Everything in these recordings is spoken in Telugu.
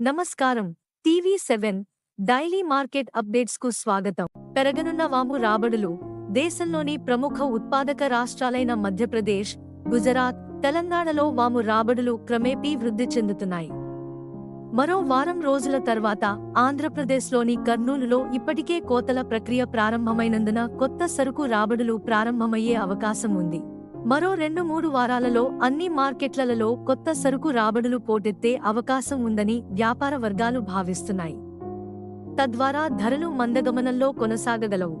నమస్కారం. టీవీ సెవెన్ డైలీ మార్కెట్ అప్డేట్స్కు స్వాగతం. పెరగనున్న వాము రాబడులు. దేశంలోని ప్రముఖ ఉత్పాదక రాష్ట్రాలైన మధ్యప్రదేశ్ గుజరాత్ తెలంగాణలో వాము రాబడులు క్రమేపీ వృద్ధి చెందుతున్నాయి. మరో వారం రోజుల తర్వాత ఆంధ్రప్రదేశ్లోని కర్నూలులో ఇప్పటికే కోతల ప్రక్రియ ప్రారంభమైనందున కొత్త సరుకు రాబడులు ప్రారంభమయ్యే అవకాశం ఉంది మరో రెండు మూడు వారాలలో అన్ని మార్కెట్లలో కొత్త సరుకు రాబడులు పోటెత్తే అవకాశం ఉందని వ్యాపార వర్గాలు భావిస్తున్నాయి. తద్వారా ధరలు మందగమనంలో కొనసాగగలవు.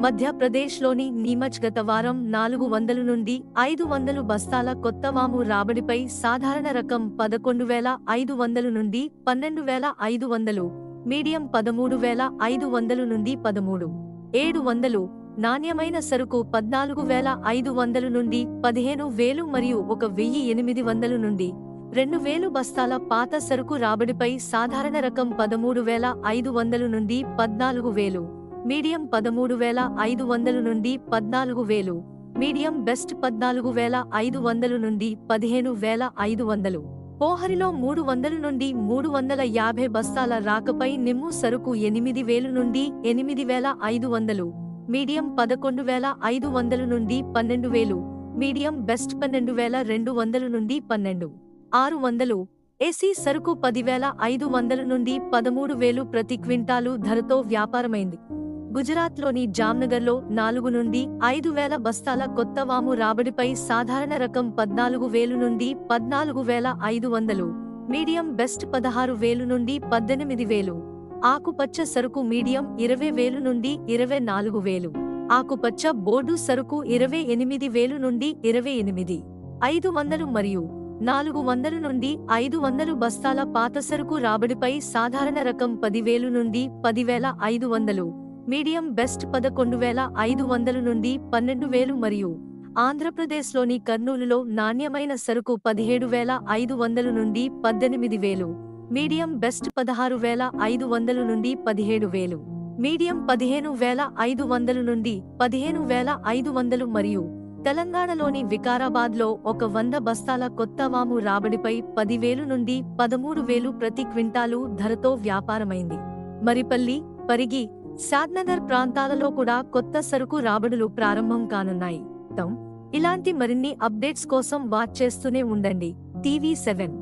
మధ్యప్రదేశ్లోని నీమచ్ గత వారం నాలుగు వందల నుండి ఐదు వందలు బస్తాల కొత్త వాము రాబడిపై సాధారణ రకం పదకొండు వేల ఐదు వందలు నుండి పన్నెండు వేల ఐదు వందలు మీడియం పదమూడు వేల ఐదు వందలు నుండి పదమూడు ఏడు వందలు నాణ్యమైన సరుకు పద్నాలుగు వేల ఐదు వందలు నుండి పదిహేను వేలు మరియు ఒక వెయ్యి ఎనిమిది వందలు నుండి రెండు వేలు బస్తాల పాత సరుకు రాబడిపై సాధారణ రకం పదమూడు వేల ఐదు వందలు నుండి పద్నాలుగు వేలు మీడియం పదమూడు వేల ఐదు వందలు నుండి పద్నాలుగు వేలు మీడియం బెస్ట్ పద్నాలుగు వేల ఐదు వందలు నుండి పదిహేను వేల ఐదు వందలు. పోహరిలో మూడు వందల నుండి మూడు వందల యాభై బస్తాల రాకపై నిమ్ము సరుకు ఎనిమిది వేలు నుండి ఎనిమిది వేల ఐదు వందలు మీడియం పదకొండు వేల ఐదు వందల నుండి పన్నెండు వేలు మీడియం బెస్ట్ పన్నెండు వేల రెండు వందల నుండి పన్నెండు. ఆరు వందలు ఏసీ సరుకు పదివేల ఐదు వందల నుండి పదమూడు వేలు ప్రతి క్వింటాలు ధరతో వ్యాపారమైంది. గుజరాత్లోని జామ్నగర్లో నాలుగు నుండి ఐదు వేల బస్తాల కొత్త వాము రాబడిపై సాధారణ రకం పద్నాలుగు వేలు నుండి పద్నాలుగు వేల ఐదు వందలు మీడియం బెస్ట్ పదహారు వేలు నుండి పద్దెనిమిది వేలు. ఆకుపచ్చ సరుకు మీడియం ఇరవై వేలు నుండి ఇరవై నాలుగు వేలు. ఆకుపచ్చ బోర్డు సరుకు ఇరవై ఎనిమిది వేలు నుండి ఇరవై ఎనిమిది. ఐదు వందలు మరియు నాలుగు వందలు నుండి ఐదు వందలు బస్తాల పాత సరుకు రాబడిపై సాధారణ రకం పదివేలు నుండి పదివేల ఐదు వందలు. మీడియం బెస్ట్ పదకొండు వేల ఐదు వందలు నుండి పన్నెండు వేలు మరియు ఆంధ్రప్రదేశ్లోని కర్నూలులో నాణ్యమైన సరుకు పదిహేడు వేల ఐదు వందలు నుండి పద్దెనిమిది వేలు. మీడియం బెస్ట్ పదహారు వేల ఐదు వందలు నుండి పదిహేడు వేలు. మీడియం పదిహేను వేల ఐదు వందలు నుండి పదిహేను వేల ఐదు వందలు మరియు తెలంగాణలోని వికారాబాద్లో ఒక వంద బస్తాల కొత్త వాము రాబడిపై పదివేలు నుండి పదమూడు వేలు ప్రతి క్వింటాలు ధరతో వ్యాపారమైంది. మరిపల్లి పరిగి శాద్నగర్ ప్రాంతాలలో కూడా కొత్త సరుకు రాబడులు ప్రారంభం కానున్నాయి. ఇలాంటి మరిన్ని అప్డేట్స్ కోసం వాచ్ చేస్తూనే ఉండండి. TV seven.